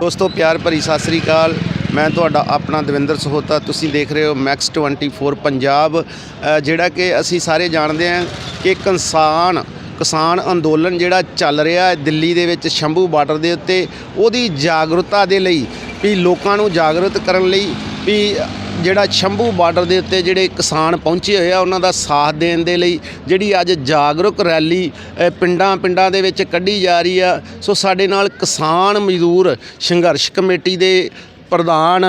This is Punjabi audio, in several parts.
ਦੋਸਤੋ, ਪਿਆਰ ਭਰੀ ਸਤਿ ਸ੍ਰੀ ਅਕਾਲ। ਮੈਂ ਤੁਹਾਡਾ ਆਪਣਾ ਦਵਿੰਦਰ ਸਹੋਤਾ। ਤੁਸੀਂ ਦੇਖ ਰਹੇ ਹੋ ਮੈਕਸ 24 ਪੰਜਾਬ। ਜਿਹੜਾ ਕਿ ਅਸੀਂ ਸਾਰੇ ਜਾਣਦੇ ਹਾਂ ਕਿ ਕਿਸਾਨ ਕਿਸਾਨ ਅੰਦੋਲਨ ਜਿਹੜਾ ਚੱਲ ਰਿਹਾ ਹੈ ਦਿੱਲੀ ਦੇ ਵਿੱਚ ਸ਼ੰਭੂ ਬਾਰਡਰ ਦੇ ਉੱਤੇ, ਉਹਦੀ ਜਾਗਰੂਕਤਾ ਦੇ ਲਈ, ਵੀ ਲੋਕਾਂ ਨੂੰ ਜਾਗਰੂਕ ਕਰਨ ਲਈ, ਵੀ ਜਿਹੜਾ ਸ਼ੰਭੂ ਬਾਰਡਰ ਦੇ ਉੱਤੇ ਜਿਹੜੇ ਕਿਸਾਨ ਪਹੁੰਚੇ ਹੋਏ ਆ, ਉਹਨਾਂ ਦਾ ਸਾਥ ਦੇਣ ਦੇ ਲਈ ਜਿਹੜੀ ਅੱਜ ਜਾਗਰੂਕ ਰੈਲੀ ਪਿੰਡਾਂ ਪਿੰਡਾਂ ਦੇ ਵਿੱਚ ਕੱਢੀ ਜਾ ਰਹੀ ਆ। ਸੋ ਸਾਡੇ ਨਾਲ ਕਿਸਾਨ ਮਜ਼ਦੂਰ ਸੰਘਰਸ਼ ਕਮੇਟੀ ਦੇ ਪ੍ਰਧਾਨ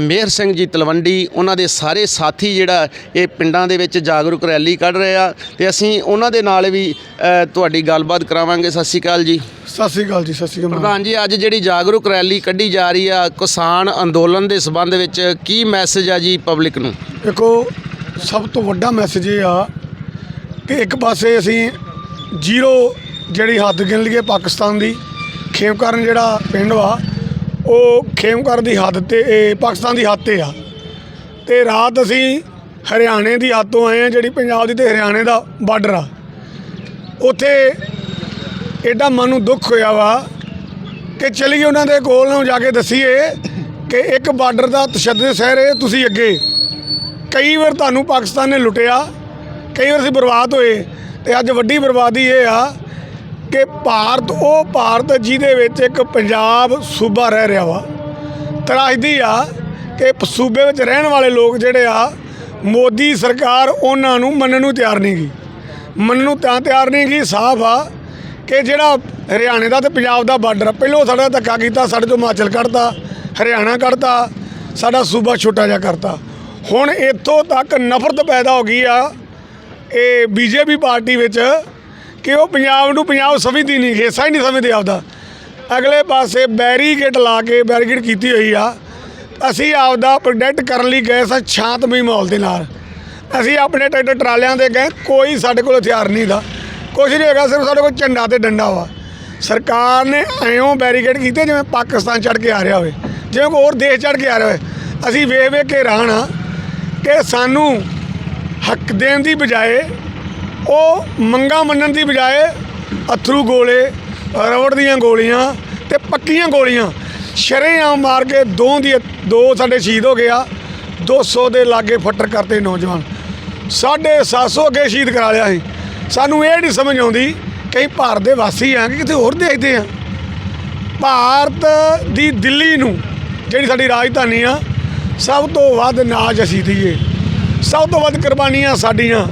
ਮੇਹਰ ਸਿੰਘ ਜੀ ਤਲਵੰਡੀ ਉਹਨਾਂ ਦੇ ਸਾਰੇ ਸਾਥੀ ਜਿਹੜਾ ਇਹ ਪਿੰਡਾਂ ਦੇ ਵਿੱਚ ਜਾਗਰੂਕ ਰੈਲੀ ਕੱਢ ਰਹੇ ਆ ਤੇ ਅਸੀਂ ਉਹਨਾਂ ਦੇ ਨਾਲ ਵੀ ਤੁਹਾਡੀ ਗੱਲਬਾਤ ਕਰਾਵਾਂਗੇ। ਸਤਿ ਸ਼੍ਰੀ ਅਕਾਲ ਜੀ। ਸਤਿ ਸ੍ਰੀ ਅਕਾਲ ਜੀ ਸਤਿ ਸ੍ਰੀ ਅਕਾਲ ਪ੍ਰਧਾਨ ਜੀ ਅੱਜ ਜਿਹੜੀ ਜਾਗਰੂਕ ਰੈਲੀ ਕੱਢੀ ਜਾ ਰਹੀ ਆ ਕਿਸਾਨ ਅੰਦੋਲਨ ਦੇ ਸਬੰਧ ਵਿੱਚ ਕੀ ਮੈਸੇਜ ਆ ਜੀ ਪਬਲਿਕ ਨੂੰ? ਦੇਖੋ ਸਭ ਤੋਂ ਵੱਡਾ ਮੈਸੇਜ ਇਹ ਆ ਕਿ ਇੱਕ ਪਾਸੇ ਅਸੀਂ ਜ਼ੀਰੋ ਜਿਹੜੀ ਹੱਦ ਗਿਣ ਲਈਏ ਪਾਕਿਸਤਾਨ ਦੀ ਖੇਮਕਰਨ ਜਿਹੜਾ ਪਿੰਡ ਵਾ ਉਹ ਖੇਮਕਰ ਦੀ ਹੱਦ ਤੇ, ਇਹ ਪਾਕਿਸਤਾਨ ਦੀ ਹੱਦ ਤੇ ਆ। ਤੇ ਰਾਤ ਅਸੀਂ ਹਰਿਆਣੇ ਦੀ ਹੱਦ ਤੋਂ ਆਏ ਆ ਜਿਹੜੀ ਪੰਜਾਬ ਦੀ ਤੇ ਹਰਿਆਣੇ ਦਾ ਬਾਰਡਰ ਆ। ਉੱਥੇ ਐਡਾ ਮਨ ਨੂੰ ਦੁੱਖ ਹੋਇਆ ਵਾ ਕਿ ਚਲੀਏ ਉਹਨਾਂ ਦੇ ਕੋਲ ਨੂੰ ਜਾ ਕੇ ਦਸੀਏ ਕਿ ਇੱਕ ਬਾਰਡਰ ਦਾ ਤਸ਼ੱਦਦ ਸਹਿ ਰਹੇ ਤੁਸੀਂ ਅੱਗੇ। ਕਈ ਵਾਰ ਤੁਹਾਨੂੰ ਪਾਕਿਸਤਾਨ ਨੇ ਲੁੱਟਿਆ, ਕਈ ਵਾਰ ਅਸੀਂ ਬਰਬਾਦ ਹੋਏ ਤੇ ਅੱਜ ਵੱਡੀ ਬਰਬਾਦੀ ਇਹ ਆ ਕਿ ਭਾਰਤ, ਉਹ ਭਾਰਤ ਜਿਹਦੇ ਵਿੱਚ ਇੱਕ ਪੰਜਾਬ ਸੂਬਾ ਰਹਿ ਰਿਹਾ ਵਾ। ਤਰਾਸਦੀ ਆ ਕਿ ਸੂਬੇ ਵਿੱਚ ਰਹਿਣ ਵਾਲੇ ਲੋਕ ਜਿਹੜੇ ਆ, ਮੋਦੀ ਸਰਕਾਰ ਉਹਨਾਂ ਨੂੰ ਮੰਨਣ ਨੂੰ ਤਿਆਰ ਨਹੀਂ ਗੀ ਮੰਨਣ ਨੂੰ ਤਾਂ ਤਿਆਰ ਨਹੀਂ ਗੀ ਸਾਫ਼ ਆ ਕਿ ਜਿਹੜਾ ਹਰਿਆਣੇ ਦਾ ਤੇ ਪੰਜਾਬ ਦਾ ਬਾਰਡਰ ਆ। ਪਹਿਲੋਂ ਸਾਡਾ ਧੱਕਾ ਕੀਤਾ, ਸਾਡੇ ਤੋਂ ਹਿਮਾਚਲ ਕੱਢਤਾ, ਹਰਿਆਣਾ ਕੱਢਤਾ, ਸਾਡਾ ਸੂਬਾ ਛੋਟਾ ਜਿਹਾ ਕਰਤਾ। ਹੁਣ ਇੱਥੋਂ ਤੱਕ ਨਫ਼ਰਤ ਪੈਦਾ ਹੋ ਗਈ ਆ, ਇਹ ਬੀਜੇਪੀ ਪਾਰਟੀ ਵਿੱਚ ਕਿ ਉਹ ਪੰਜਾਬ ਨੂੰ ਪੰਜਾਬ ਸਮਝਦੀ ਨਹੀਂ ਹਿੱਸਾ ਹੀ ਨਹੀਂ ਸਮਝਦੇ ਆਪਦਾ। ਅਗਲੇ ਪਾਸੇ ਬੈਰੀਕੇਡ ਲਾ ਕੇ ਬੈਰੀਕੇਡ ਕੀਤੀ ਹੋਈ ਆ। ਅਸੀਂ ਆਪਦਾ ਪ੍ਰੋਟੈਕਟ ਕਰਨ ਲਈ ਗਏ ਸਾਂ ਸ਼ਾਂਤਮਈ ਮਾਹੌਲ ਦੇ ਨਾਲ। ਅਸੀਂ ਆਪਣੇ ਟਰੈਕਟਰ ਟਰਾਲਿਆਂ ਦੇ ਗਏ, ਕੋਈ ਸਾਡੇ ਕੋਲ ਹਥਿਆਰ ਨਹੀਂ ਦਾ। ਕੁਛ ਨਹੀਂ ਹੈਗਾ, ਸਿਰਫ ਸਾਡੇ ਕੋਲ ਝੰਡਾ ਤੇ ਡੰਡਾ ਵਾ। ਸਰਕਾਰ ਨੇ ਐਉਂ ਬੈਰੀਕੇਡ ਕੀਤੇ ਜਿਵੇਂ ਪਾਕਿਸਤਾਨ ਚੜ ਕੇ ਆ ਰਿਹਾ ਹੋਵੇ, ਜਿਵੇਂ ਕੋਈ ਹੋਰ ਦੇਸ਼ ਚੜ ਕੇ ਆ ਰਿਹਾ ਹੋਵੇ। ਅਸੀਂ ਵੇਖ ਵੇਖ ਕੇ ਹੈਰਾਨ ਆ ਕਿ ਸਾਨੂੰ ਹੱਕ ਦੇਣ ਦੀ ਬਜਾਏ ਉਹ ਮੰਗਾ ਮੰਨਣ ਦੀ ਬਜਾਏ ਅਥਰੂ ਗੋਲੇ, ਰਬੜ ਦੀਆਂ ਗੋਲੀਆਂ ਤੇ ਪੱਕੀਆਂ ਗੋਲੀਆਂ ਸ਼ਰੇਆਮ ਮਾਰ ਕੇ ਦੋ ਦੀ ਦੋ ਸਾਡੇ ਸ਼ਹੀਦ ਹੋ ਗਿਆ 200 ਦੇ ਲਾਗੇ ਫੱਟਰ ਕਰਤੇ ਨੌਜਵਾਨ। ਸਾਢੇ 700 ਅੱਗੇ ਸ਼ਹੀਦ ਕਰਾ ਲਿਆ ਸੀ। ਸਾਨੂੰ ਇਹ ਨਹੀਂ ਸਮਝ ਆਉਂਦੀ ਕਿ ਭਾਰਤ ਦੇ ਵਾਸੀ ਆ ਕਿ ਕਿਤੇ ਹੋਰ ਦੇਖਦੇ ਆ। ਭਾਰਤ ਦੀ ਦਿੱਲੀ ਨੂੰ ਜਿਹੜੀ ਸਾਡੀ ਰਾਜਧਾਨੀ ਆ, ਸਭ ਤੋਂ ਵੱਧ ਨਾਜ ਅਸੀਂ ਦੀਏ ਸਭ ਤੋਂ ਵੱਧ ਕੁਰਬਾਨੀਆਂ ਸਾਡੀਆਂ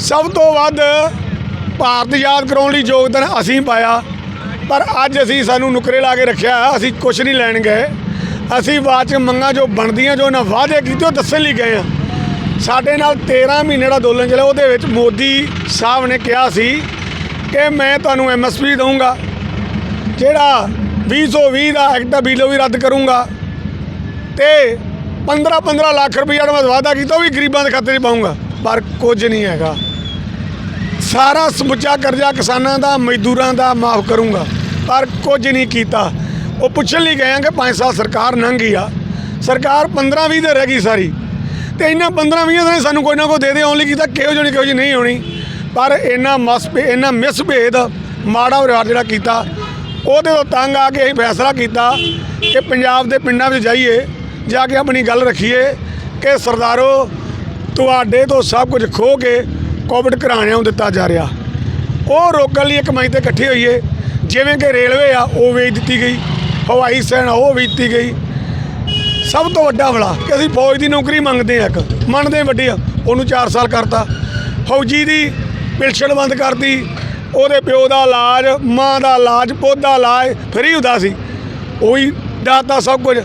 ਸਭ ਤੋਂ ਵੱਧ ਭਾਰਤ ਯਾਦ ਕਰਾਉਣ ਲਈ ਯੋਗਦਾਨ ਅਸੀਂ ਪਾਇਆ। ਪਰ ਅੱਜ ਅਸੀਂ ਸਾਨੂੰ ਨੁਕਰੇ ਲਾ ਕੇ ਰੱਖਿਆ ਅਸੀਂ ਕੁਝ ਨਹੀਂ ਲੈਣ ਗਏ। ਅਸੀਂ ਬਾਅਦ ਚ ਮੰਗਾਂ ਜੋ ਬਣਦੀਆਂ, ਜੋ ਉਹਨਾਂ ਵਾਅਦੇ ਕੀਤੇ, ਉਹ ਦੱਸਣ ਲਈ ਗਏ ਆ ਸਾਡੇ ਨਾਲ 13 ਮਹੀਨੇ ਦਾ ਅੰਦੋਲਨ ਚੱਲਿਆ, ਉਹਦੇ ਵਿੱਚ ਮੋਦੀ ਸਾਹਿਬ ਨੇ ਕਿਹਾ ਸੀ ਕਿ ਮੈਂ ਤੁਹਾਨੂੰ ਐਮਐਸਪੀ ਦਊਂਗਾ, ਜਿਹੜਾ 220 ਦਾ ਐਕਟਾ ਬਿੱਲ ਵੀ ਰੱਦ ਕਰੂੰਗਾ ਤੇ 15 15 ਲੱਖ ਰੁਪਈਆ ਦਾ ਵਾਅਦਾ ਕੀਤਾ, ਉਹ ਵੀ ਗਰੀਬਾਂ ਦੇ ਖਾਤੇ 'ਚ ਪਾਉਂਗਾ ਪਰ ਕੁਝ ਨਹੀਂ ਹੈਗਾ। ਸਾਰਾ ਸਮੁੱਚਾ ਕਰਜ਼ਾ ਕਿਸਾਨਾਂ ਦਾ, ਮਜ਼ਦੂਰਾਂ ਦਾ ਮਾਫ ਕਰੂੰਗਾ, ਪਰ ਕੁਝ ਨਹੀਂ ਕੀਤਾ। ਉਹ ਪੁੱਛਣ ਲਈ ਗਏ ਆ ਕਿ 5 ਸਾਲ ਸਰਕਾਰ ਲੰਘ ਗਈ ਆ। ਸਰਕਾਰ 15 20 ਦੇ ਰਹਿ ਗਈ ਸਾਰੀ। ਤੇ ਇਹਨਾਂ 15 20 ਦਿਨਾਂ 'ਚ ਸਾਨੂੰ ਕੋਈ ਨਾ ਕੋਈ ਦੇ ਦੇ, ਆਉਣ ਲਈ ਕੀਤਾ, ਕਿਹੋ ਜਿਹੀ ਕਿਹੋ ਜਿਹੀ ਨਹੀਂ ਹੋਣੀ। ਪਰ ਇਹਨਾਂ ਮਸ ਇਹਨਾਂ ਮਿਸਭੇਦ ਮਾੜਾ ਵਿਵਹਾਰ ਜਿਹੜਾ ਕੀਤਾ, ਉਹਦੇ ਤੋਂ ਤੰਗ ਆ ਕੇ ਅਸੀਂ ਫੈਸਲਾ ਕੀਤਾ ਕਿ ਪੰਜਾਬ ਦੇ ਪਿੰਡਾਂ ਵਿੱਚ ਜਾਈਏ, ਜਾ ਕੇ ਆਪਣੀ ਗੱਲ ਰੱਖੀਏ ਕਿ ਸਰਦਾਰੋ ਤੁਹਾਡੇ ਤੋਂ ਸਭ ਕੁਝ ਖੋ ਕੇ ਕੋਵਿਡ ਘਰਾਣਿਆਂ ਨੂੰ ਦਿੱਤਾ ਜਾ ਰਿਹਾ। ਉਹ ਰੋਕਣ ਲਈ ਇੱਕ ਮੰਚ ਤੇ ਇਕੱਠੇ ਹੋਈਏ, ਜਿਵੇਂ ਕਿ ਰੇਲਵੇ ਆ, ਉਹ ਵੇਚ ਦਿੱਤੀ ਗਈ। ਹਵਾਈ ਸੈਨਾ, ਉਹ ਵੇਚ ਦਿੱਤੀ ਗਈ। ਸਭ ਤੋਂ ਵੱਡਾ ਬਲਾ ਕਿ ਅਸੀਂ ਫੌਜ ਦੀ ਨੌਕਰੀ ਮੰਗਦੇ ਆ ਇੱਕ। ਮੰਨਦੇ ਵੱਡੀ ਆ, ਉਹਨੂੰ 4 ਸਾਲ ਕਰਤਾ। ਫੌਜੀ ਦੀ ਪਿਲਸ਼ਨ ਬੰਦ ਕਰਤੀ। ਉਹਦੇ ਪਿਓ ਦਾ ਇਲਾਜ, ਮਾਂ ਦਾ ਇਲਾਜ, ਪੁੱਤ ਦਾ ਇਲਾਜ ਫਰੀ ਹੁੰਦਾ ਸੀ। ਉਹੀ ਦਾਤਾ ਸਭ ਕੁਝ।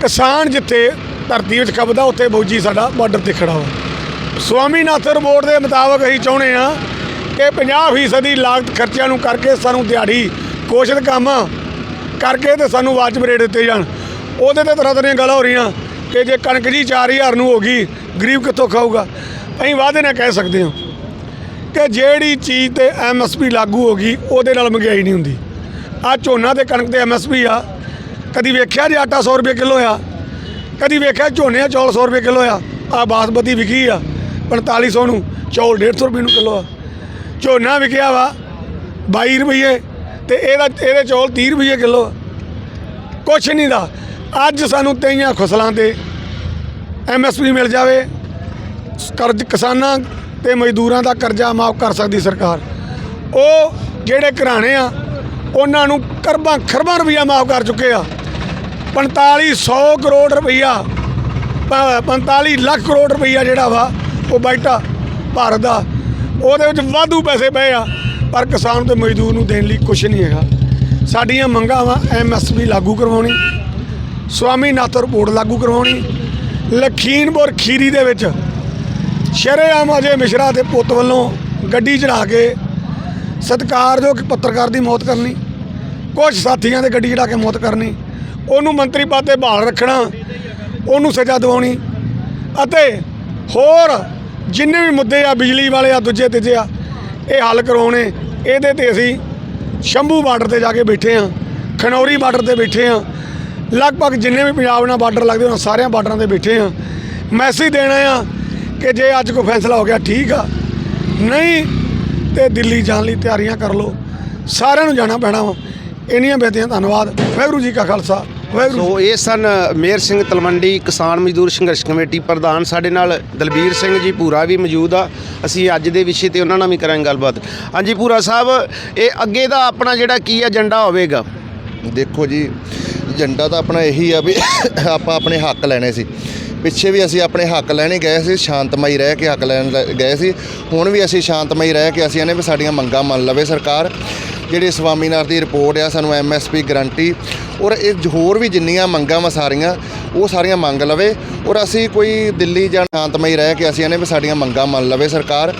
ਕਿਸਾਨ ਜਿੱਥੇ ਧਰਤੀ ਵਿੱਚ ਖਪਦਾ ਉੱਥੇ ਫੌਜੀ ਸਾਡਾ ਬਾਰਡਰ ਤੇ ਖੜਾ ਵਾ। ਸਵਾਮੀਨਾਥਨ ਰਿਪੋਰਟ ਦੇ ਮੁਤਾਬਕ ਅਸੀਂ ਚਾਹੁੰਦੇ ਆ ਕਿ 50% ਦੀ ਲਾਗਤ ਖਰਚਿਆਂ ਨੂੰ ਕਰਕੇ ਸਾਨੂੰ ਦਿਹਾੜੀ, ਕੋਸ਼ਿਸ਼ ਕੰਮ ਕਰਕੇ ਤੇ ਸਾਨੂੰ ਵਾਜਬ ਰੇਟ ਦਿੱਤੇ ਜਾਣ। ਉਹਦੇ ਤੇ ਤਰ੍ਹਾਂ ਤਰ੍ਹਾਂ ਗੱਲਾਂ ਹੋ ਰਹੀਆਂ ਕਿ ਜੇ ਕਣਕ ਜੀ 4000 ਨੂੰ ਹੋ ਗਈ, ਗਰੀਬ ਕਿੱਥੋਂ ਖਾਊਗਾ? ਅਸੀਂ ਵਾਅਦੇ ਨਾਲ ਕਹਿ ਸਕਦੇ ਹਾਂ ਕਿ ਜਿਹੜੀ ਚੀਜ਼ ਤੇ ਐਮਐਸਪੀ ਲਾਗੂ ਹੋ ਗਈ, ਉਹਦੇ ਨਾਲ ਮਹਿੰਗਾਈ ਨਹੀਂ ਹੁੰਦੀ। ਆ ਝੋਨਾ ਤੇ ਕਣਕ ਤੇ ਐਮਐਸਪੀ ਆ। ਕਦੀ ਵੇਖਿਆ ਜੇ ਆਟਾ 100 ਰੁਪਏ ਕਿਲੋ ਆ? ਕਦੀ ਵੇਖਿਆ ਝੋਨੇ ਆ, ਚੌਲ 100 ਰੁਪਏ ਕਿਲੋ ਆ ਆ ਬਾਸਮਤੀ ਵਿਕੀ ਆ 4500 ਨੂੰ, ਚੌਲ 150 ਰੁਪਏ ਨੂੰ ਕਿਲੋ ਆ। ਝੋਨਾ ਵਿਕਿਆ ਵਾ 22 ਰੁਪਏ ਤੇ ਇਹਦਾ, ਇਹਦੇ ਚੌਲ 30 ਰੁਪਏ ਕਿਲੋ ਕੁਛ ਨਹੀਂ ਦਾ, ਅੱਜ ਸਾਨੂੰ ਤੇਈਆਂ ਖੁਸਲਾਂ ਤੇ ਐਮਐਸਪੀ ਮਿਲ ਜਾਵੇ, ਕਰਜ਼ ਕਿਸਾਨਾਂ ਤੇ ਮਜ਼ਦੂਰਾਂ ਦਾ ਕਰਜ਼ਾ ਮਾਫ ਕਰ ਸਕਦੀ ਸਰਕਾਰ। ਉਹ ਜਿਹੜੇ ਘਰਾਣੇ ਆ, ਉਹਨਾਂ ਨੂੰ ਕਰਬਾਂ ਖਰਬਾਂ ਰੁਪਈਆ ਮਾਫ ਕਰ ਚੁੱਕੇ ਆ। 4500 ਕਰੋੜ ਰੁਪਈਆ, ਪ- 45 ਲੱਖ ਕਰੋੜ ਰੁਪਈਆ ਜਿਹੜਾ ਵਾ, ਉਹ ਬੈਠਾ ਭਾਰਤ ਦਾ। ਉਹਦੇ ਵਿੱਚ ਵਾਧੂ ਪੈਸੇ ਪਏ ਆ, ਪਰ ਕਿਸਾਨ ਤੇ ਮਜ਼ਦੂਰ ਨੂੰ ਦੇਣ ਲਈ ਕੁਝ ਨਹੀਂ ਹੈਗਾ। ਸਾਡੀਆਂ ਮੰਗਾਂ ਵਾ ਐਮਐਸਪੀ ਲਾਗੂ ਕਰਵਾਉਣੀ ਸਵਾਮੀਨਾਥਨ ਰਿਪੋਰਟ ਲਾਗੂ ਕਰਵਾਉਣੀ ਲਖੀਮਪੁਰ ਖੀਰੀ ਦੇ ਵਿੱਚ ਸ਼ਰੇਆਮ ਅਜੇ ਮਿਸ਼ਰਾ ਦੇ ਪੁੱਤ ਵੱਲੋਂ ਗੱਡੀ ਚੜਾ ਕੇ ਸਤਿਕਾਰਯੋਗ ਪੱਤਰਕਾਰ ਦੀ ਮੌਤ ਕਰਨੀ ਕੁਝ ਸਾਥੀਆਂ ਦੇ ਗੱਡੀ ਚੜਾ ਕੇ ਮੌਤ ਕਰਨੀ ਉਹਨੂੰ ਮੰਤਰੀ ਪਦ ਤੇ ਬਹਾਲ ਰੱਖਣਾ, ਉਹਨੂੰ ਸਜ਼ਾ ਦਿਵਾਉਣੀ। ਅਤੇ ਹੋਰ ਜਿੰਨੇ ਵੀ ਮੁੱਦੇ ਆ, ਬਿਜਲੀ ਵਾਲੇ ਆ, ਦੂਜੇ ਤੀਜੇ ਆ, ਇਹ ਹੱਲ ਕਰਵਾਉਣੇ ਇਹਦੇ ਤੇ ਅਸੀਂ ਸ਼ੰਭੂ ਬਾਰਡਰ ਤੇ ਜਾ ਕੇ ਬੈਠੇ ਆ ਖਨੌਰੀ ਬਾਰਡਰ ਤੇ ਬੈਠੇ ਆ ਲਗਭਗ ਜਿੰਨੇ ਵੀ ਪੰਜਾਬ ਨਾਲ ਬਾਰਡਰ ਲੱਗਦੇ ਉਹਨਾਂ ਸਾਰਿਆਂ ਬਾਰਡਰਾਂ ਤੇ ਬੈਠੇ ਆ ਮੈਸੇਜ ਦੇਣਾ ਆ ਕਿ ਜੇ ਅੱਜ ਕੋਈ ਫੈਸਲਾ ਹੋ ਗਿਆ, ਠੀਕ ਆ। ਨਹੀਂ ਤੇ ਦਿੱਲੀ ਜਾਣ ਲਈ ਤਿਆਰੀਆਂ ਕਰ ਲਓ। ਸਾਰਿਆਂ ਨੂੰ ਜਾਣਾ ਪੈਣਾ ਵਾ। ਇੰਨੀਆਂ ਬੇਤੀਆਂ ਧੰਨਵਾਦ। ਵਾਹਿਗੁਰੂ ਜੀ ਕਾ ਖਾਲਸਾ। ਸੋ ਇਹ ਸਨ ਮੇਰ ਸਿੰਘ ਤਲਵੰਡੀ ਕਿਸਾਨ ਮਜ਼ਦੂਰ ਸੰਘਰਸ਼ ਕਮੇਟੀ ਪ੍ਰਧਾਨ ਸਾਡੇ ਨਾਲ ਦਲਬੀਰ ਸਿੰਘ ਜੀ ਪੂਰਾ ਵੀ ਮੌਜੂਦ ਆ। ਅਸੀਂ ਅੱਜ ਦੇ ਵਿਸ਼ੇ ਤੇ ਉਹਨਾਂ ਨਾਲ ਵੀ ਕਰਾਂਗੇ ਗੱਲਬਾਤ। ਹਾਂਜੀ ਪੂਰਾ ਸਾਹਿਬ ਇਹ ਅੱਗੇ ਦਾ ਆਪਣਾ ਜਿਹੜਾ ਕੀ ਏਜੰਡਾ ਹੋਵੇਗਾ? ਦੇਖੋ ਜੀ ਏਜੰਡਾ ਤਾਂ ਆਪਣਾ ਇਹੀ ਆ ਵੀ ਆਪਾਂ ਆਪਣੇ ਹੱਕ ਲੈਣੇ ਸੀ। ਪਿੱਛੇ ਵੀ ਅਸੀਂ ਆਪਣੇ ਹੱਕ ਲੈਣੇ ਗਏ ਸੀ ਸ਼ਾਂਤਮਈ ਰਹਿ ਕੇ ਹੱਕ ਲੈਣ ਗਏ ਸੀ। ਹੁਣ ਵੀ ਅਸੀਂ ਸ਼ਾਂਤਮਈ ਰਹਿ ਕੇ ਅਸੀਂ ਇਹਨੇ ਵੀ ਸਾਡੀਆਂ ਮੰਗਾਂ ਮੰਨ ਲਵੇ ਸਰਕਾਰ। ਜਿਹੜੀ ਸਵਾਮੀਨਾਥ ਦੀ ਰਿਪੋਰਟ ਆ, ਸਾਨੂੰ ਐਮਐਸਪੀ ਗਰੰਟੀ ਔਰ ਇਹ ਹੋਰ ਵੀ ਜਿੰਨੀਆਂ ਮੰਗਾਂ ਵਾ ਸਾਰੀਆਂ, ਉਹ ਸਾਰੀਆਂ ਮੰਗ ਲਵੇ ਔਰ ਅਸੀਂ ਕੋਈ ਦਿੱਲੀ ਜਾਂ ਸ਼ਾਂਤਮਈ ਰਹਿ ਕੇ ਅਸੀਂ ਇਹਨੇ ਵੀ ਸਾਡੀਆਂ ਮੰਗਾਂ ਮੰਨ ਲਵੇ ਸਰਕਾਰ।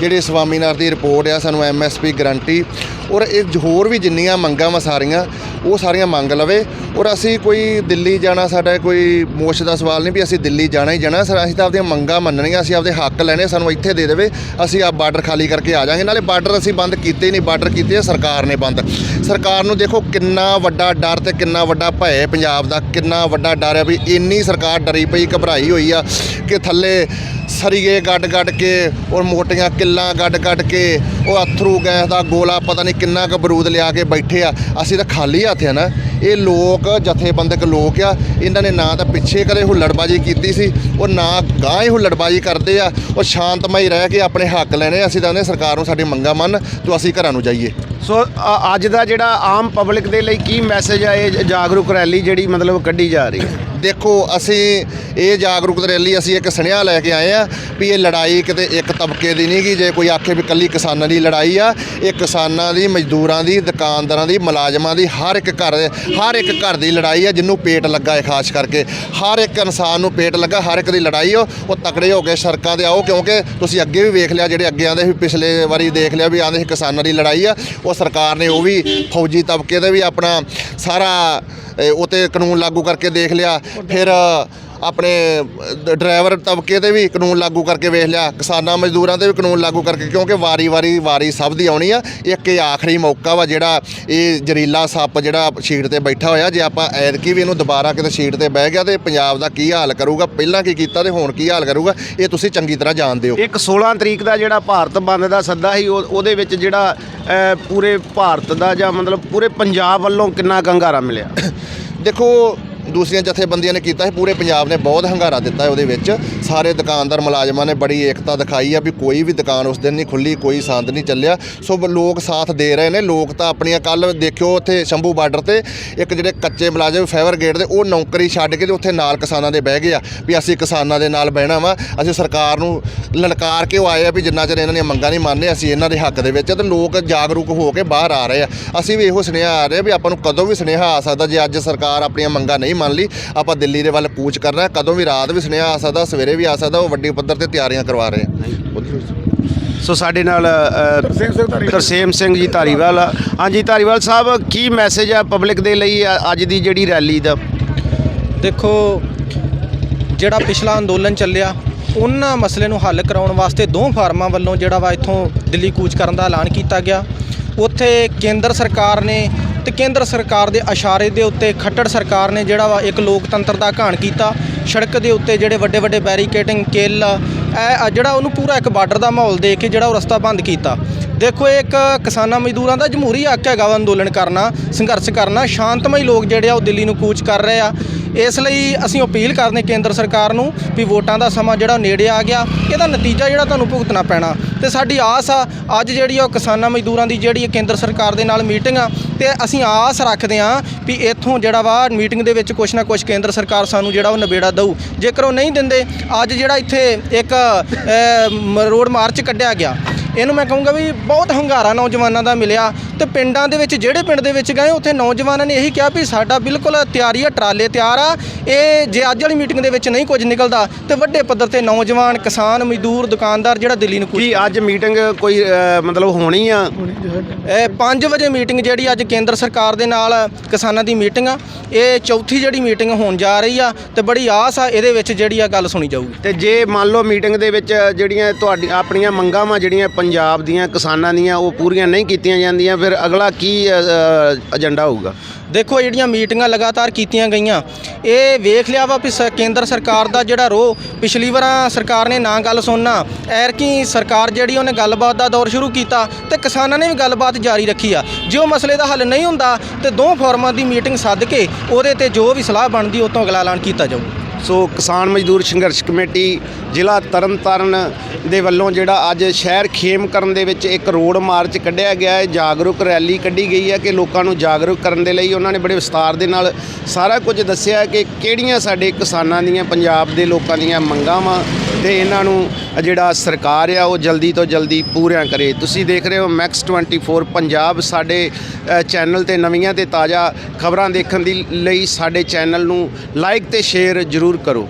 ਜਿਹੜੀ ਸਵਾਮੀਨਾਥ ਦੀ ਰਿਪੋਰਟ ਆ, ਸਾਨੂੰ ਐਮਐਸਪੀ ਗਰੰਟੀ ਔਰ ਇਹ ਹੋਰ ਵੀ ਜਿੰਨੀਆਂ ਮੰਗਾਂ ਵਾ ਸਾਰੀਆਂ ਉਹ ਸਾਰੀਆਂ ਮੰਗ ਲਵੇ ਔਰ ਅਸੀਂ ਕੋਈ ਦਿੱਲੀ ਜਾਣਾ, ਸਾਡਾ ਕੋਈ ਮੋਸ਼ ਦਾ ਸਵਾਲ ਨਹੀਂ ਵੀ ਅਸੀਂ ਦਿੱਲੀ ਜਾਣਾ ਹੀ ਜਾਣਾ, ਸਰ, ਅਸੀਂ ਤਾਂ ਆਪਦੀਆਂ ਮੰਗਾਂ ਮੰਨਣੀਆਂ, ਅਸੀਂ ਆਪਦੇ ਹੱਕ ਲੈਣੇ, ਸਾਨੂੰ ਇੱਥੇ ਦੇ ਦੇਵੇ, ਅਸੀਂ ਆ ਬਾਰਡਰ ਖਾਲੀ ਕਰਕੇ ਆ ਜਾਾਂਗੇ ਨਾਲੇ ਬਾਰਡਰ ਅਸੀਂ ਬੰਦ ਕੀਤੇ ਨਹੀਂ, ਬਾਰਡਰ ਕੀਤੇ ਸਰਕਾਰ ਨੇ ਬੰਦ। ਸਰਕਾਰ ਨੂੰ ਦੇਖੋ ਕਿੰਨਾ ਵੱਡਾ ਡਰ ਤੇ ਕਿੰਨਾ ਵੱਡਾ ਭੈ ਪੰਜਾਬ ਦਾ, ਕਿੰਨਾ ਵੱਡਾ ਡਰ ਹੈ ਵੀ ਇੰਨੀ ਸਰਕਾਰ ਡਰੀ ਪਈ, ਘਬਰਾਈ ਹੋਈ ਆ ਕਿ ਥੱਲੇ ਸਰੀਏ ਗੱਡ ਗੱਡ ਕੇ ਔਰ ਮੋਟੀਆਂ ਕਿੱਲਾਂ ਗੱਡ ਗੱਡ ਕੇ ਉਹ ਅਥਰੂ ਗੈਸ ਦਾ ਗੋਲਾ ਪਤਾ ਨਹੀਂ ਕਿੰਨਾ ਕੁ ਬਰੂਦ ਲਿਆ ਕੇ ਬੈਠੇ ਆ। ਅਸੀਂ ਤਾਂ ਖਾਲੀ ਹੱਥ ਆ ਨਾ। ਇਹ ਲੋਕ ਜਥੇਬੰਦਕ ਲੋਕ ਆ। ਇਹਨਾਂ ਨੇ ਨਾ ਤਾਂ ਪਿੱਛੇ ਕਦੇ ਹੁੱਲੜਬਾਜੀ ਕੀਤੀ ਸੀ। ਉਹ ਨਾ ਗਾਂ ਹੀ ਹੁੱਲੜਬਾਜੀ ਕਰਦੇ ਆ। ਉਹ ਸ਼ਾਂਤਮਈ ਰਹਿ ਕੇ ਆਪਣੇ ਹੱਕ ਲੈਣੇ ਅਸੀਂ ਤਾਂ ਕਹਿੰਦੇ ਸਰਕਾਰ ਨੂੰ ਸਾਡੀ ਮੰਗਾਂ ਮੰਨ। ਤੋਂ ਅਸੀਂ ਘਰਾਂ ਨੂੰ ਜਾਈਏ। ਸੋ ਅੱਜ ਦਾ ਜਿਹੜਾ ਆਮ ਪਬਲਿਕ ਦੇ ਲਈ ਕੀ ਮੈਸੇਜ ਆ? ਇਹ ਜਾਗਰੂਕ ਰੈਲੀ ਜਿਹੜੀ ਮਤਲਬ ਕੱਢੀ ਜਾ ਰਹੀ ਹੈ। ਦੇਖੋ ਅਸੀਂ ਇਹ ਜਾਗਰੂਕਤਾ ਰੈਲੀ ਅਸੀਂ ਇੱਕ ਸੁਨੇਹਾ ਲੈ ਕੇ ਆਏ ਆ ਵੀ ਇਹ ਲੜਾਈ ਕਿਤੇ ਇੱਕ ਤਬਕੇ ਦੀ ਨਹੀਂ ਗੀ। ਜੇ ਕੋਈ ਆਖੇ ਵੀ ਕੱਲੀ ਕਿਸਾਨਾਂ ਦੀ ਲੜਾਈ ਆ। ਇਹ ਕਿਸਾਨਾਂ ਦੀ, ਮਜ਼ਦੂਰਾਂ ਦੀ, ਦੁਕਾਨਦਾਰਾਂ ਦੀ, ਮੁਲਾਜ਼ਮਾਂ ਦੀ, ਹਰ ਇੱਕ ਘਰ, ਹਰ ਇੱਕ ਘਰ ਦੀ ਲੜਾਈ ਆ, ਜਿਹਨੂੰ ਪੇਟ ਲੱਗਾ ਹੈ ਖਾਸ ਕਰਕੇ। ਹਰ ਇੱਕ ਇਨਸਾਨ ਨੂੰ ਪੇਟ ਲੱਗਾ, ਹਰ ਇੱਕ ਦੀ ਲੜਾਈ ਓ ਉਹ ਤਕੜੇ ਹੋ ਕੇ ਸੜਕਾਂ ਤੇ ਆਓ, ਕਿਉਂਕਿ ਤੁਸੀਂ ਅੱਗੇ ਵੀ ਵੇਖ ਲਿਆ, ਜਿਹੜੇ ਅੱਗੇ ਆਂਦੇ ਸੀ, ਪਿਛਲੇ ਵਾਰੀ ਦੇਖ ਲਿਆ ਵੀ ਆਂਦੇ ਸੀ ਕਿਸਾਨਾਂ ਦੀ ਲੜਾਈ ਆ, ਉਹ ਸਰਕਾਰ ਨੇ ਉਹ ਵੀ ਫੌਜੀ ਤਬਕੇ ਦੇ ਵੀ ਆਪਣਾ ਸਾਰਾ, ਇਹ ਉਹ 'ਤੇ ਕਾਨੂੰਨ ਲਾਗੂ ਕਰਕੇ ਦੇਖ ਲਿਆ। ਫਿਰ ਆਪਣੇ ਡਰਾਈਵਰ ਤਬਕੇ ਤੇ ਵੀ ਕਾਨੂੰਨ ਲਾਗੂ ਕਰਕੇ ਵੇਖ ਲਿਆ ਕਿਸਾਨਾਂ ਮਜ਼ਦੂਰਾਂ ਤੇ ਵੀ ਕਾਨੂੰਨ ਲਾਗੂ ਕਰਕੇ ਕਿਉਂਕਿ ਵਾਰੀ-ਵਾਰੀ ਵਾਰੀ ਸਭ ਦੀ ਆਉਣੀ ਆ। ਇੱਕ ਇਹ ਆਖਰੀ ਮੌਕਾ ਵਾ ਜਿਹੜਾ ਇਹ ਜ਼ਰੀਲਾ ਸੱਪ ਜਿਹੜਾ ਸ਼ੀਟ ਤੇ ਬੈਠਾ ਹੋਇਆ ਜੇ ਆਪਾਂ ਐਤਕੀ ਵੀ ਇਹਨੂੰ ਦੁਬਾਰਾ ਕਿਤੇ ਸ਼ੀਟ ਤੇ ਬਹਿ ਗਿਆ ਤੇ ਪੰਜਾਬ ਦਾ ਕੀ ਹਾਲ ਕਰੂਗਾ ਪਹਿਲਾਂ ਕੀ ਕੀਤਾ ਤੇ ਹੁਣ ਕੀ ਹਾਲ ਕਰੂਗਾ ਇਹ ਤੁਸੀਂ ਚੰਗੀ ਤਰ੍ਹਾਂ ਜਾਣਦੇ ਹੋ। ਇੱਕ 16 ਤਰੀਕ ਦਾ ਜਿਹੜਾ ਭਾਰਤ ਬੰਦ ਦਾ ਸੱਦਾ ਸੀ ਉਹ- ਉਹਦੇ ਵਿੱਚ ਜਿਹੜਾ ਪੂਰੇ ਭਾਰਤ ਦਾ ਜਾਂ ਮਤਲਬ ਪੂਰੇ ਪੰਜਾਬ ਵੱਲੋਂ ਕਿੰਨਾ ਕੁ ਹੰਗਾਰਾ ਮਿਲਿਆ? ਦੇਖੋ ਦੂਸਰੀਆਂ ਜਥੇਬੰਦੀਆਂ ਨੇ ਕੀਤਾ ਹੈ ਪੂਰੇ ਪੰਜਾਬ ਨੇ ਬਹੁਤ ਹੰਗਾਰਾ ਦਿੱਤਾ ਹੈ ਉਹਦੇ ਵਿੱਚ। ਸਾਰੇ ਦੁਕਾਨਦਾਰ, ਮੁਲਾਜ਼ਮਾਂ ਨੇ ਬੜੀ ਏਕਤਾ ਦਿਖਾਈ ਆ ਵੀ ਕੋਈ ਵੀ ਦੁਕਾਨ ਉਸ ਦਿਨ ਨਹੀਂ ਖੁੱਲੀ, ਕੋਈ ਸੰਦ ਨਹੀਂ ਚੱਲਿਆ। ਸੋ ਲੋਕ ਸਾਥ ਦੇ ਰਹੇ ਨੇ, ਲੋਕ ਤਾਂ ਆਪਣੀਆਂ ਕੱਲ ਦੇਖਿਓ ਉੱਥੇ ਸ਼ੰਭੂ ਬਾਰਡਰ ਤੇ ਇੱਕ ਜਿਹੜੇ ਕੱਚੇ ਮੁਲਾਜ਼ਮ ਫੈਵਰ ਗੇਟ ਦੇ, ਉਹ ਨੌਕਰੀ ਛੱਡ ਕੇ ਤੇ ਉੱਥੇ ਨਾਲ ਕਿਸਾਨਾਂ ਦੇ ਬਹਿ ਗਏ ਆ ਵੀ ਅਸੀਂ ਕਿਸਾਨਾਂ ਦੇ ਨਾਲ ਬਹਿਣਾ ਵਾ, ਅਸੀਂ ਸਰਕਾਰ ਨੂੰ ਲਲਕਾਰ ਕੇ ਉਹ ਆਏ ਆ ਵੀ ਜਿੰਨਾ ਚਿਰ ਇਹਨਾਂ ਦੀਆਂ ਮੰਗਾਂ ਨਹੀਂ ਮੰਨਦੇ, ਅਸੀਂ ਇਹਨਾਂ ਦੇ ਹੱਕ ਦੇ ਵਿੱਚ ਆ ਤੇ ਲੋਕ ਜਾਗਰੂਕ ਹੋ ਕੇ ਬਾਹਰ ਆ ਰਹੇ ਆ। ਅਸੀਂ ਵੀ ਇਹੋ ਸੁਨੇਹਾ ਆ ਰਿਹਾ ਵੀ ਆਪਾਂ ਨੂੰ ਕਦੋਂ ਵੀ ਸੁਨੇਹਾ ਆ ਸਕਦਾ, ਜੇ ਅੱਜ ਸਰਕਾਰ ਆਪਣੀਆਂ ਮੰਗਾਂ ਨਹੀਂ ਮੰਨ ਲਈ ਆਪਾਂ ਦਿੱਲੀ ਦੇ ਵੱਲ ਕੂਚ ਕਰਨਾ। ਕਦੋਂ ਵੀ ਰਾਤ ਵੀ ਸੁਨੇਹਾ ਆ ਸਕਦਾ ਸਵੇਰੇ ਵੀ ਆ ਸਕਦਾ ਉਹ ਵੱਡੀ ਪੱਧਰ ਤੇ ਤਿਆਰੀਆਂ ਕਰਵਾ ਰਹੇ ਆ ਸੋ ਸਾਡੇ ਨਾਲ ਤਰਸੇਮ ਸਿੰਘ ਜੀ ਧਾਰੀਵਾਲ। ਹਾਂਜੀ ਧਾਰੀਵਾਲ ਸਾਹਿਬ ਕੀ ਮੈਸੇਜ ਆ ਪਬਲਿਕ ਦੇ ਲਈ ਅੱਜ ਦੀ ਜਿਹੜੀ ਰੈਲੀ ਦਾ? ਦੇਖੋ ਜਿਹੜਾ ਪਿਛਲਾ ਅੰਦੋਲਨ ਚੱਲਿਆ ਉਹਨਾਂ ਮਸਲੇ ਨੂੰ ਹੱਲ ਕਰਾਉਣ ਵਾਸਤੇ ਦੋ ਫਾਰਮਾਂ ਵੱਲੋਂ ਜਿਹੜਾ ਵਾ ਇੱਥੋਂ ਦਿੱਲੀ ਕੂਚ ਕਰਨ ਦਾ ਐਲਾਨ ਕੀਤਾ ਗਿਆ। ਉੱਥੇ ਕੇਂਦਰ ਸਰਕਾਰ ਨੇ ਤੇ ਕੇਂਦਰ ਸਰਕਾਰ ਦੇ ਇਸ਼ਾਰੇ ਦੇ ਉੱਤੇ ਖੱਟੜ ਸਰਕਾਰ ਨੇ ਜਿਹੜਾ ਵਾ ਇੱਕ ਲੋਕਤੰਤਰ ਦਾ ਘਾਣ ਕੀਤਾ। ਸੜਕ ਦੇ ਉੱਤੇ ਜਿਹੜੇ ਵੱਡੇ ਵੱਡੇ ਬੈਰੀਕੇਡਿੰਗ ਕਿੱਲ, ਇਹ ਜਿਹੜਾ ਉਹਨੂੰ ਪੂਰਾ ਇੱਕ ਬਾਰਡਰ ਦਾ ਮਾਹੌਲ ਦੇ ਕੇ ਜਿਹੜਾ ਉਹ ਰਸਤਾ ਬੰਦ ਕੀਤਾ। ਦੇਖੋ ਇਹ ਇੱਕ ਕਿਸਾਨਾਂ ਮਜ਼ਦੂਰਾਂ ਦਾ ਜਮਹੂਰੀ ਹੱਕ ਹੈਗਾ ਵਾ ਅੰਦੋਲਨ ਕਰਨਾ, ਸੰਘਰਸ਼ ਕਰਨਾ, ਸ਼ਾਂਤਮਈ ਲੋਕ ਜਿਹੜੇ ਆ ਉਹ ਦਿੱਲੀ ਨੂੰ ਕੂਚ ਕਰ ਰਹੇ ਆ। ਇਸ ਲਈ ਅਸੀਂ ਅਪੀਲ ਕਰਦੇ ਕੇਂਦਰ ਸਰਕਾਰ ਨੂੰ ਵੀ ਵੋਟਾਂ ਦਾ ਸਮਾਂ ਜਿਹੜਾ ਨੇੜੇ ਆ ਗਿਆ, ਇਹਦਾ ਨਤੀਜਾ ਜਿਹੜਾ ਤੁਹਾਨੂੰ ਭੁਗਤਣਾ ਪੈਣਾ। ਤੇ ਸਾਡੀ ਆਸ ਆ, ਅੱਜ ਜਿਹੜੀ ਆ ਉਹ ਕਿਸਾਨਾਂ ਮਜ਼ਦੂਰਾਂ ਦੀ ਜਿਹੜੀ ਕੇਂਦਰ ਸਰਕਾਰ ਦੇ ਨਾਲ ਮੀਟਿੰਗ ਆ, ਤੇ ਅਸੀਂ ਆਸ ਰੱਖਦੇ ਆ ਵੀ ਇੱਥੋਂ ਜਿਹੜਾ ਵਾ ਮੀਟਿੰਗ ਦੇ ਵਿੱਚ ਕੁਛ ਨਾ ਕੁਛ ਕੇਂਦਰ ਸਰਕਾਰ ਸਾਨੂੰ ਜਿਹੜਾ ਉਹ ਨਿਬੇੜਾ ਦਊ। ਜੇਕਰ ਉਹ ਨਹੀਂ ਦਿੰਦੇ, ਅੱਜ ਜਿਹੜਾ ਇੱਥੇ ਇੱਕ ਰੋਡ ਮਾਰਚ ਕੱਢਿਆ ਗਿਆ ਇਹਨੂੰ ਮੈਂ ਕਹੂੰਗਾ ਵੀ ਬਹੁਤ ਹੰਗਾਰਾ ਨੌਜਵਾਨਾਂ ਦਾ ਮਿਲਿਆ ਤੇ ਪਿੰਡਾਂ ਦੇ ਵਿੱਚ ਜਿਹੜੇ ਪਿੰਡ ਦੇ ਵਿੱਚ ਗਏ ਉੱਥੇ ਨੌਜਵਾਨਾਂ ਨੇ ਇਹੀ ਕਿਹਾ ਵੀ ਸਾਡਾ ਬਿਲਕੁਲ ਤਿਆਰੀ ਆ ਟਰਾਲੇ ਤਿਆਰ ਆ। ਇਹ ਜੇ ਅੱਜ ਵਾਲੀ ਮੀਟਿੰਗ ਦੇ ਵਿੱਚ ਨਹੀਂ ਕੁਝ ਨਿਕਲਦਾ ਤੇ ਵੱਡੇ ਪੱਧਰ ਤੇ ਨੌਜਵਾਨ ਕਿਸਾਨ ਮਜ਼ਦੂਰ ਦੁਕਾਨਦਾਰ ਜਿਹੜਾ ਦਿੱਲੀ ਨੂੰ ਕੀ ਅੱਜ ਮੀਟਿੰਗ ਕੋਈ ਮਤਲਬ ਹੋਣੀ ਆ? ਇਹ 5 ਵਜੇ ਮੀਟਿੰਗ ਜਿਹੜੀ ਅੱਜ ਕੇਂਦਰ ਸਰਕਾਰ ਦੇ ਨਾਲ ਕਿਸਾਨਾਂ ਦੀ ਮੀਟਿੰਗ ਆ। ਇਹ ਚੌਥੀ ਜਿਹੜੀ ਮੀਟਿੰਗ ਹੋਣ ਜਾ ਰਹੀ ਆ ਤੇ ਬੜੀ ਆਸ ਆ ਇਹਦੇ ਵਿੱਚ ਜਿਹੜੀ ਆ ਗੱਲ ਸੁਣੀ ਜਾਊਗੀ। ਤੇ ਜੇ ਮੰਨ ਲਓ ਮੀਟਿੰਗ ਦੇ ਵਿੱਚ ਜਿਹੜੀਆਂ ਤੁਹਾਡੀ ਆਪਣੀਆਂ ਮੰਗਾਂ ਵਾ ਜਿਹੜੀਆਂ ਪੰਜਾਬ ਦੀਆਂ ਕਿਸਾਨਾਂ ਦੀਆਂ ਉਹ ਪੂਰੀਆਂ ਨਹੀਂ ਕੀਤੀਆਂ ਜਾਂਦੀਆਂ, ਫਿਰ ਅਗਲਾ ਕੀ ਏਜੰਡਾ ਹੋਊਗਾ? ਦੇਖੋ ਜਿਹੜੀਆਂ ਮੀਟਿੰਗਾਂ ਲਗਾਤਾਰ ਕੀਤੀਆਂ ਗਈਆਂ, ਇਹ ਵੇਖ ਲਿਆ ਵਾ ਵੀ ਸ- ਕੇਂਦਰ ਸਰਕਾਰ ਦਾ ਜਿਹੜਾ ਰੋਹ, ਪਿਛਲੀ ਵਾਰਾਂ ਸਰਕਾਰ ਨੇ ਨਾ ਗੱਲ ਸੁਣਨਾ ਐਰਕੀ ਸਰਕਾਰ ਜਿਹੜੀ ਉਹਨੇ ਗੱਲਬਾਤ ਦਾ ਦੌਰ ਸ਼ੁਰੂ ਕੀਤਾ ਤੇ ਕਿਸਾਨਾਂ ਨੇ ਵੀ ਗੱਲਬਾਤ ਜਾਰੀ ਰੱਖੀ ਆ। ਜੇ ਉਹ ਮਸਲੇ ਦਾ ਹੱਲ ਨਹੀਂ ਹੁੰਦਾ ਤੇ ਦੋ ਫੋਰਮਾਂ ਦੀ ਮੀਟਿੰਗ ਸੱਦ ਕੇ ਉਹਦੇ ਤੇ ਜੋ ਵੀ ਸਲਾਹ ਬਣਦੀ, ਉਹ ਤੋਂ ਅਗਲਾ ਐਲਾਨ ਕੀਤਾ ਜਾਊ। ਸੋ ਕਿਸਾਨ ਮਜ਼ਦੂਰ ਸੰਘਰਸ਼ ਕਮੇਟੀ ਜ਼ਿਲ੍ਹਾ ਤਰਨਤਾਰਨ ਦੇ ਵੱਲੋਂ ਜਿਹੜਾ ਅੱਜ ਸ਼ਹਿਰ ਖੇਮ ਕਰਨ ਦੇ ਵਿੱਚ ਇੱਕ ਰੋਡ ਮਾਰਚ ਕੱਢਿਆ ਗਿਆ ਹੈ। ਜਾਗਰੂਕ ਰੈਲੀ ਕੱਢੀ ਗਈ ਹੈ ਕਿ ਲੋਕਾਂ ਨੂੰ ਜਾਗਰੂਕ ਕਰਨ ਦੇ ਲਈ ਉਹਨਾਂ ਨੇ ਬੜੇ ਵਿਸਤਾਰ ਦੇ ਨਾਲ ਸਾਰਾ ਕੁਝ ਦੱਸਿਆ ਕਿ ਕਿਹੜੀਆਂ ਸਾਡੇ ਕਿਸਾਨਾਂ ਦੀਆਂ, ਪੰਜਾਬ ਦੇ ਲੋਕਾਂ ਦੀਆਂ ਮੰਗਾਂ ਵਾ ਤੇ ਇਹਨਾਂ ਨੂੰ ਜਿਹੜਾ ਸਰਕਾਰ ਆ, ਉਹ ਜਲਦੀ ਤੋਂ ਜਲਦੀ ਪੂਰੀਆਂ ਕਰੇ। ਤੁਸੀਂ ਦੇਖ ਰਹੇ ਹੋ ਮੈਕਸ 24 ਪੰਜਾਬ, ਸਾਡੇ ਚੈਨਲ ਤੇ ਨਵੀਆਂ ਤੇ ਤਾਜ਼ਾ ਖਬਰਾਂ ਦੇਖਣ ਦੀ ਲਈ ਸਾਡੇ ਚੈਨਲ ਨੂੰ ਲਾਈਕ ਤੇ ਸ਼ੇਅਰ ਜ਼ਰੂਰ ਕਰੋ।